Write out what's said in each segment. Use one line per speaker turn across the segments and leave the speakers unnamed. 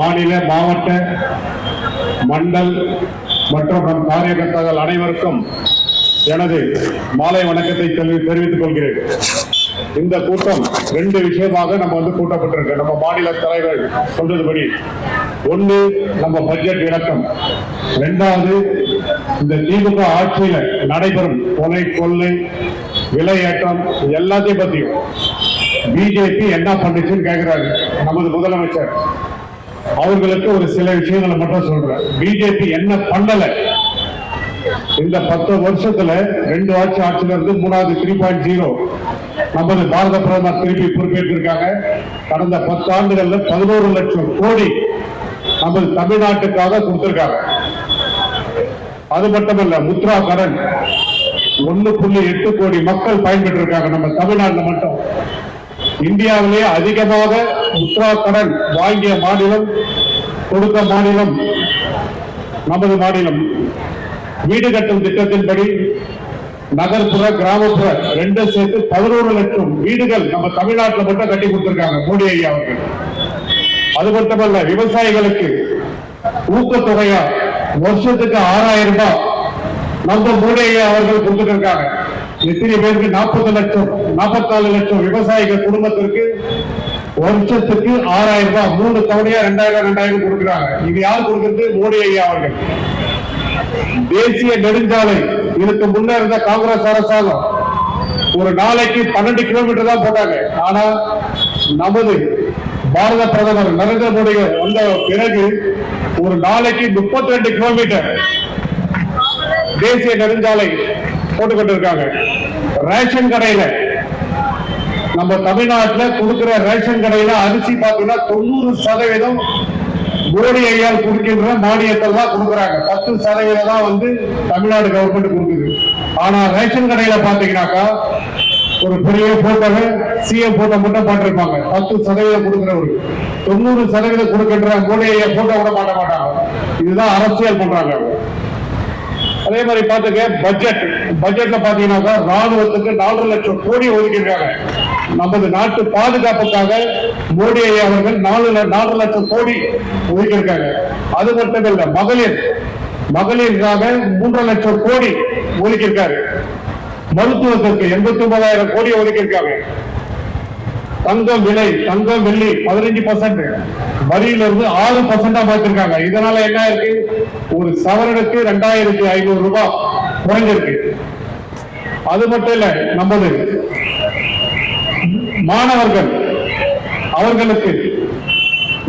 மாநில மாவட்ட மண்டல் மற்றும் நம் காரியகர்த்தாக்கள் அனைவருக்கும் எனது மாலை வணக்கத்தை தெரிவித்துக் கொள்கிறேன். இந்த கூட்டம் ரெண்டு விஷயமாக நம்ம வந்து கூட்டப்பட்டிருக்கு. நம்ம மாநில தலைவர் சொல்றதுபடி ஒன்று நம்ம பட்ஜெட் விளக்கம் ரெண்டாவது இந்த திமுக ஆட்சியில நடைபெறும் கொலை கொள்ளை விலையேற்றம் எல்லாத்தையும் பத்தியும். பிஜேபி என்ன பண்ணுச்சுன்னு கேட்கிறாரு நமது முதலமைச்சர். அவர்களுக்கு ஒரு சில விஷயங்களை மட்டும் சொல்றேன். பிஜேபி என்ன பண்ணல? இந்த பத்து வருஷத்துல ரெண்டு ஆட்சி ஆட்சியில இருந்து மூணாவது த்ரீ பாயிண்ட் ஜீரோ நமது பாரத பிரதமர் திருப்பி பொறுப்பேற்றிருக்காங்க. கடந்த பத்து ஆண்டுகள்ல பதினோரு லட்சம் கோடி நமது தமிழ்நாட்டுக்காக கொடுத்திருக்காங்க. அது மட்டுமல்ல முத்ரா கடன் ஒன்னு புள்ளி எட்டு கோடி மக்கள் பயன்பெற்றிருக்காங்க. நம்ம தமிழ்நாட்டுல மட்டும். இந்தியாவிலே அதிகமாக முத்ரா கடன் வாங்கிய மாநிலம் கொடுத்த மாநிலம் நமது மாநிலம். வீடு கட்டும் திட்டத்தின்படி நகர்ப்புற கிராமப்புற ரெண்டும் சேர்த்து பதினோரு லட்சம் வீடுகள் நம்ம தமிழ்நாட்டில் மட்டும் கட்டி கொடுத்திருக்காங்க மோடி ஐயா அவர்கள். அது மட்டுமல்ல விவசாயிகளுக்கு ஊக்கத்தொகையா வருஷத்துக்கு ஆறாயிரம் ரூபாய் நம்ம மோடி ஐயா அவர்கள் கொடுத்துருக்காங்க எத்தனை பேருக்கு நாற்பது லட்சம் நாற்பத்தாலு லட்சம் விவசாயிகள் குடும்பத்திற்கு வருஷத்துக்கு ஆறாயிரம் ரூபாய் மூணு தவணையா ரெண்டாயிரம் ரெண்டாயிரம் கொடுக்குறாங்க. இது யார் கொடுக்கிறது? மோடி ஐயா அவர்கள். தேசிய நெடுஞ்சாலை இதுக்கு முன்ன இருந்த காங்கிரஸ் அரசாங்கம் ஒரு நாளைக்கு பன்னெண்டு கிலோமீட்டர் தான் போட்டாங்க. ஆனா நமது பாரத பிரதமர் நரேந்திர மோடி வந்த பிறகு ஒரு நாளைக்கு முப்பத்தி ரெண்டு கிலோமீட்டர் தேசிய நெடுஞ்சாலை போட்டுக்கிட்டு இருக்காங்க ரேஷன் கடையில. நம்ம தமிழ்நாட்டில் கொடுக்கிற ரேஷன் கடையில அரிசி பார்த்தீங்கன்னா தொண்ணூறு சதவீதம் மோடி ஐயால் கொடுக்கின்ற மானியத்தில் தான் கொடுக்குறாங்க. பத்து சதவீதம் தான் வந்து தமிழ்நாடு கவர்மெண்ட் கொடுக்குது. ஆனா ரேஷன் கடையில பாத்தீங்கன்னாக்கா ஒரு பெரிய போட்டோவை சிஎம் போட்டோ மட்டும் போட்டிருப்பாங்க பத்து சதவீதம் கொடுக்குறவரு. தொண்ணூறு சதவீதம் கொடுக்கின்ற மோடி ஐயா போட்டோ கூட மாட்ட மாட்டாங்க. இதுதான் அரசியல் பண்றாங்க அவங்க. அதே மாதிரி பார்த்துக்க பட்ஜெட் பட்ஜெட்ல பாத்தீங்கன்னாக்கா ராணுவத்துக்கு நாலரை லட்சம் கோடி ஒதுக்கியிருக்காங்க. நமது நாட்டு பாதுகாப்புக்காக மோடி ஐயா அவர்கள் நாலு நாலரை லட்சம் கோடி ஒதுக்கியிருக்காங்க. அது மட்டும் இல்ல மகளிர் மகளிருக்காக மூன்றரை லட்சம் கோடி ஒதுக்கியிருக்காரு. மருத்துவத்திற்கு எண்பத்தி ஒன்பதாயிரம் கோடி ஒதுக்கியிருக்காங்க. தங்கம் விலை தங்கம் வெள்ளி பதினஞ்சு பர்சன்ட் வரியில இருந்து ஆறு பர்சன்டா மாத்திருக்காங்க இதனால என்ன இருக்கு ஒரு சவரனுக்கு ரெண்டாயிரத்தி ஐநூறு ரூபாய் குறைஞ்சிருக்கு. அது மட்டும் இல்ல நமது மாணவர்கள் அவர்களுக்கு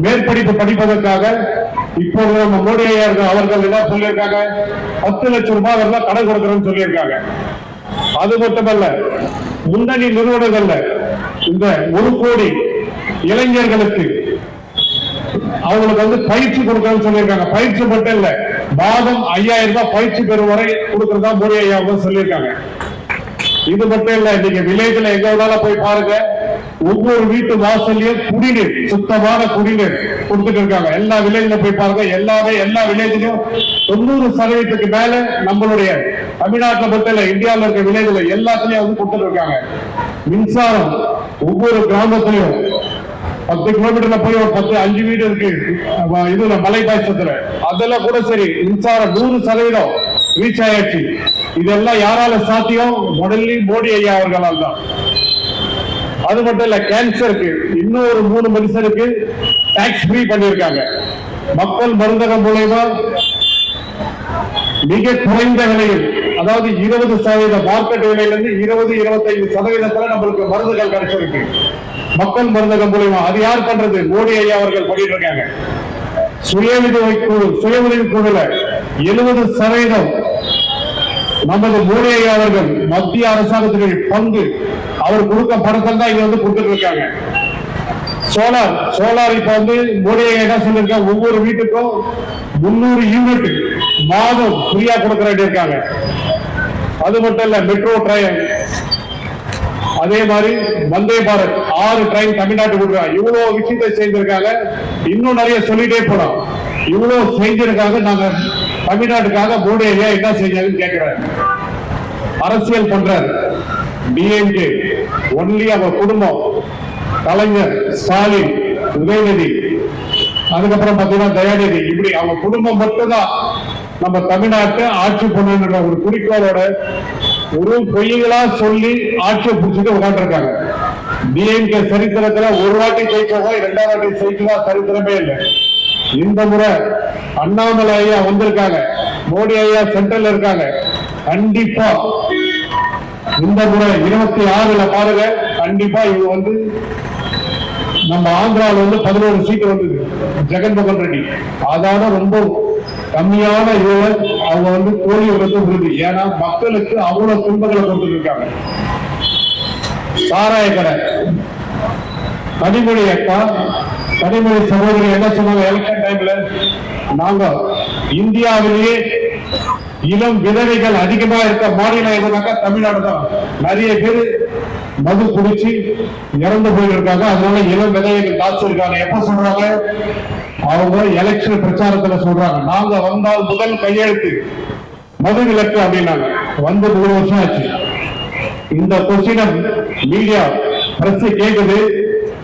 மேற்படிப்பு படிப்பதற்காக இப்போது நம்ம மோடி ஐயா அவர்கள் என்ன சொல்லியிருக்காங்க? பத்து லட்சம் ரூபாய் கடன் கொடுக்கறோம்னு சொல்லியிருக்காங்க. அது மட்டுமல்ல முன்னணி நிறுவனங்கள்ல இந்த ஒரு கோடி இளைஞர்களுக்கு அவங்களுக்கு வந்து பயிற்சி கொடுக்கணும்னு சொல்லியிருக்காங்க. பயிற்சி மட்டும் இல்ல மாதம் ஐயாயிரம் ரூபாய் பயிற்சி பெறும் வரை கொடுக்கறதா மோடி ஐயா அவங்க சொல்லியிருக்காங்க. இது மட்டும் இல்ல நீங்க வில்லேஜ்ல எங்க வேணாலும் போய் பாருங்க. ஒவ்வொரு வீட்டு வாசல்லையும் குடிநீர் சுத்தமான குடிநீர் கொடுத்துட்டு இருக்காங்க. எல்லா வில்லேஜ்ல போய் பாருங்க. எல்லாமே எல்லா வில்லேஜ்லயும் தொண்ணூறு சதவீதத்துக்கு மேல நம்மளுடைய தமிழ்நாட்டில் மட்டும் இல்ல இந்தியாவில் இருக்க வில்லேஜ்ல எல்லாத்துலயும் வந்து கொடுத்துட்டு இருக்காங்க. மின்சாரம் ஒவ்வொரு கிராமத்திலையும் பத்து கிலோமீட்டர்ல போய் ஒரு பத்து அஞ்சு வீடு இருக்கு. இதுல மலை பாய்ச்சத்துல அதெல்லாம் கூட சரி மின்சாரம் நூறு சதவீதம் ரீச் ஆயாச்சு. இதெல்லாம் யாரால சாத்தியம்? முதல்லி மோடி ஐயா அவர்களால் தான். அது மட்டும் இல்ல கேன்சருக்கு இன்னொரு மூணு மனுஷருக்கு டாக்ஸ் ஃப்ரீ பண்ணியிருக்காங்க மக்கள் மருந்தகம் மூலயமா மிக குறைந்த விலையில் அதாவது இருபது சதவீத மார்க்கெட் விலையிலிருந்து இருபது இருபத்தைந்து சதவீதத்துல நம்மளுக்கு மருந்துகள் கிடைச்சிருக்கு. மக்கள் மருந்தகம் மூலயமா. அது யார் பண்றது? மோடி ஐயா அவர்கள் பண்ணிட்டு இருக்காங்க. சுய உதவி குழு சுய உதவி குழுல எழுபது சதவீதம் நமது மோடி ஐயா அவர்கள் மத்திய அரசாங்கத்தினுடைய பங்கு. அவர் கொடுக்க படத்தில் தான் இங்க வந்து கொடுத்துட்டு இருக்காங்க. சோலார் சோலார் இப்ப வந்து மோடி என்ன சொல்லிருக்காங்க? ஒவ்வொரு வீட்டுக்கும் முன்னூறு யூனிட் மாதம் ஃப்ரீயா கொடுக்க இருக்காங்க அது மட்டும் இல்ல மெட்ரோ ட்ரெயின் அதே மாதிரி வந்தே பாரத் ஆறு ட்ரெயின் தமிழ்நாட்டு கொடுக்குறாங்க இவ்வளவு விஷயத்தை செய்திருக்காங்க இன்னும் நிறைய சொல்லிட்டே போலாம். இவ்வளவு செஞ்சிருக்காங்க. நாங்க தமிழ்நாட்டுக்காக மோடி ஐயா என்ன செஞ்சாங்கன்னு கேட்கிறாரு அரசியல் பண்றாரு. டிஎம்கே ஒன்லி அவர் குடும்பம். கலைஞர் ஸ்டாலின் உதயநிதி அதுக்கப்புறம் பார்த்தீங்கன்னா தயாநிதி இப்படி அவங்க குடும்பம் மட்டும்தான். நம்ம தமிழ்நாட்டை ஆட்சி பண்ணணுன்ற ஒரு குறிக்கோளோட ஒரு பொய்களா சொல்லி ஆட்சியை பிடிச்சிட்டு உட்காந்துருக்காங்க டிஎம்கே சரித்திரத்துல ஒரு வாட்டி ஜெயிச்சவங்க இரண்டாம் வாட்டி ஜெயிச்சதா சரித்திரமே இல்லை. இந்த முறை அண்ணாமலை ஐயா வந்திருக்காங்க. மோடி ஐயா சென்ட்ரல் இருக்காங்க. கண்டிப்பா இந்த முறை இருபத்தி ஆறுல பாருங்க. கண்டிப்பா இது வந்து நம்ம ஆந்திராவில் வந்து பதினோரு சீட்டு வந்தது ஜெகன் மோகன் ரெட்டி. அதான ரொம்ப கம்மியான இதுல அவங்க வந்து தோல்வி வந்து உறுதி. ஏன்னா மக்களுக்கு அவ்வளவு துன்பங்களை கொடுத்துருக்காங்க. சாராய கடை கனிமொழி அக்கா கனிமொழி சகோதரி என்ன சொன்னாங்க? எலெக்ஷன் டைம்ல நாங்க இந்தியாவிலேயே இளம் விதவைகள் அதிகமா இருக்க மாநிலம் எதுனாக்கா தமிழ்நாடு தான் நிறைய பேர் மது குடிச்சு இறந்து போயிருக்காங்க. அதனால இளம் விதவைகள் காத்திருக்காங்க எப்ப சொல்றாங்க? அவங்க எலெக்ஷன் பிரச்சாரத்துல சொல்றாங்க. நாங்க வந்தால் முதல் கையெழுத்து மது விலக்கு அப்படின்னாங்க. வந்து மூணு வருஷம் ஆச்சு. இந்த கொஸ்டினம் மீடியா பிரஸ் கேட்குது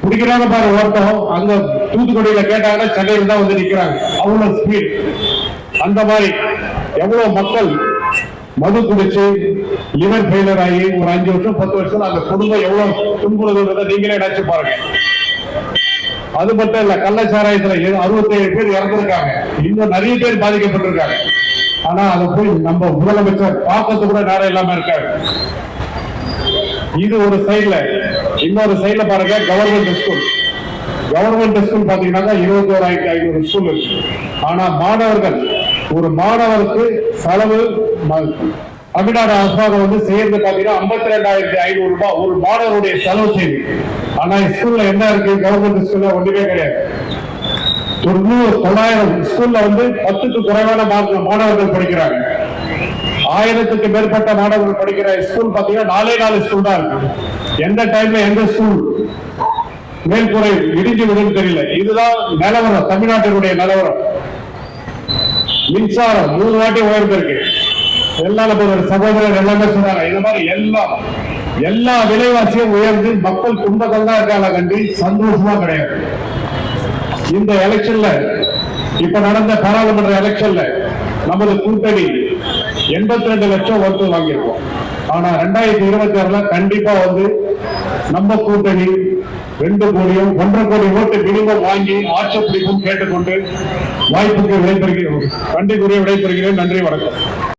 குடிக்கிறாங்க பாரு ஓட்டம். அங்க தூத்துக்குடியில கேட்டாங்கன்னா சென்னையில தான் வந்து நிக்கிறாங்க. அவ்வளவு ஸ்பீட் அந்த மாதிரி எவ்வளவு மக்கள் மது குடிச்சு லிவர் ஃபெயிலர் ஆகி ஒரு அஞ்சு வருஷம் பத்து வருஷம் அந்த குடும்பம் எவ்வளவு துன்புறுதுன்றதை நீங்களே நினைச்சு பாருங்க. அது மட்டும் இல்ல கள்ளச்சாராயத்துல அறுபத்தி ஏழு பேர் இறந்திருக்காங்க. இன்னும் நிறைய பேர் பாதிக்கப்பட்டிருக்காங்க. ஆனா அதை போய் நம்ம முதலமைச்சர் பார்க்கறது கூட நேரம் இல்லாம இருக்காரு. இது ஒரு சைடுல இன்னொரு சைடுல பாருங்க கவர்மெண்ட் ஸ்கூல் கவர்மெண்ட் ஸ்கூல் பாத்தீங்கன்னா இருபத்தி ஓராயிரத்தி ஐநூறு ஸ்கூல் இருக்கு. ஆனா மாணவர்கள் ஒரு மாணவருக்கு செலவு தமிழ்நாடு அரசாங்கம் வந்து செய்யறது பாத்தீங்கன்னா ஐம்பத்தி ரெண்டாயிரத்தி ஐநூறு ரூபாய் ஒரு மாணவருடைய செலவு செய்தி. ஆனா ஸ்கூல்ல என்ன இருக்கு? கவர்மெண்ட் ஸ்கூல்ல ஒண்ணுமே கிடையாது. தொண்ணூறு தொள்ளாயிரம் ஸ்கூல்ல வந்து பத்துக்கு குறைவான மா- மாணவர்கள் படிக்கிறாங்க. ஆயிரத்துக்கு மேற்பட்ட மாணவர்கள் படிக்கிற ஸ்கூல் பாத்தீங்கன்னா நாலே நாலு ஸ்கூல் தான் இருக்கு. எந்த டைம்ல எந்த ஸ்கூல் மேல்கூரை இடிஞ்சு விடும் தெரியல. இதுதான் நிலவரம். தமிழ்நாட்டினுடைய நிலவரம். மின்சாரம் மூணு வாட்டி உயர்ந்திருக்கு. எல்லாம் நம்ம ஒரு சகோதரர் எல்லாமே சொன்னாங்க இந்த மாதிரி எல்லாம் எல்லா விலைவாசியும் உயர்ந்து மக்கள் துன்பங்கள் தான் இருக்காங்க கண்டி சந்தோஷமா கிடையாது. இந்த எலெக்ஷன்ல இப்ப நடந்த பாராளுமன்ற எலெக்ஷன்ல நமது கூட்டணி எண்பத்தி ரெண்டு லட்சம் ஓட்டு வாங்கியிருக்கோம். ஆனா ரெண்டாயிரத்தி இருபத்தி ஆறுல கண்டிப்பா வந்து நம்ம கூட்டணி ரெண்டு கோடியும் ஒன்றரை கோடி ஓட்டு மினிமம் வாங்கி ஆட்சி பிடிக்கும் கேட்டுக்கொண்டு வாய்ப்புக்கு விடைபெறுகிறேன் கண்டிக்குரிய விடைபெறுகிறேன். நன்றி வணக்கம்.